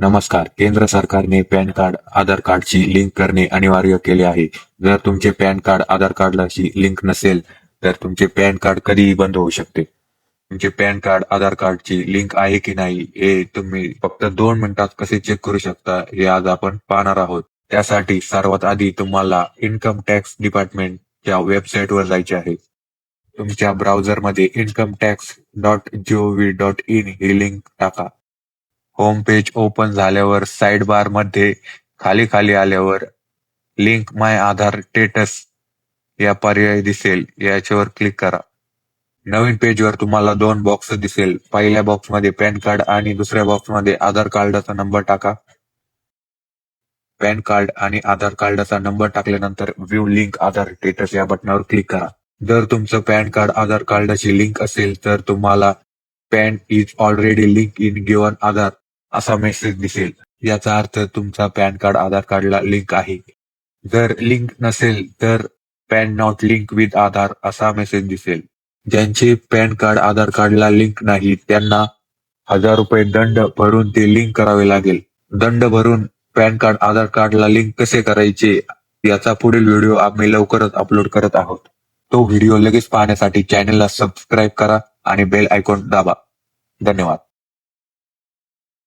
नमस्कार. केंद्र सरकारने पॅन कार्ड आधार कार्डशी लिंक करणे अनिवार्य केले आहे. जर तुमचे पॅन कार्ड आधार कार्डशी लिंक नसेल तर तुमचे पॅन कार्ड कधीही बंद होऊ शकते. तुमचे पॅन कार्ड आधार कार्डची लिंक आहे की नाही हे तुम्ही फक्त दोन मिनिटात कसे चेक करू शकता हे आज आपण पाहणार आहोत. त्यासाठी सर्वात आधी तुम्हाला इन्कम टॅक्स डिपार्टमेंटच्या वेबसाईटवर जायचे आहे. तुमच्या ब्राउझरमध्ये income tax dot gov dot in he link टाका. होम पेज ओपन झाल्यावर साइड बारमध्ये खाली खाली आल्यावर लिंक माय आधार स्टेटस या पर्याय दिसेल. याच्यावर क्लिक करा. नवीन पेजवर तुम्हाला दोन बॉक्स दिसेल. पहिल्या बॉक्समध्ये पॅन कार्ड आणि दुसऱ्या बॉक्समध्ये आधार कार्डाचा नंबर टाका. पॅन कार्ड आणि आधार कार्डाचा नंबर टाकल्यानंतर व्ह्यू लिंक आधार स्टेटस या बटनावर क्लिक करा. जर तुमचं पॅन कार्ड आधार कार्डाची लिंक असेल तर तुम्हाला PAN is already link in given Aadhaar असा मेसेज दिसेल. याचा अर्थ तुमचा पॅन कार्ड आधार कार्डला लिंक आहे. जर लिंक नसेल तर PAN not link with Aadhaar असा मेसेज दिसेल. ज्यांचे पॅन कार्ड आधार कार्डला लिंक नाही त्यांना हजार रुपये दंड भरून ते लिंक करावे लागेल. दंड भरून पॅन कार्ड आधार कार्डला लिंक कसे करायचे याचा पुढील व्हिडिओ आम्ही लवकरच अपलोड करत आहोत. तो व्हिडिओ लगेच पाहण्यासाठी चॅनलला सबस्क्राईब करा आणि बेल आयकॉन दाबा. धन्यवाद.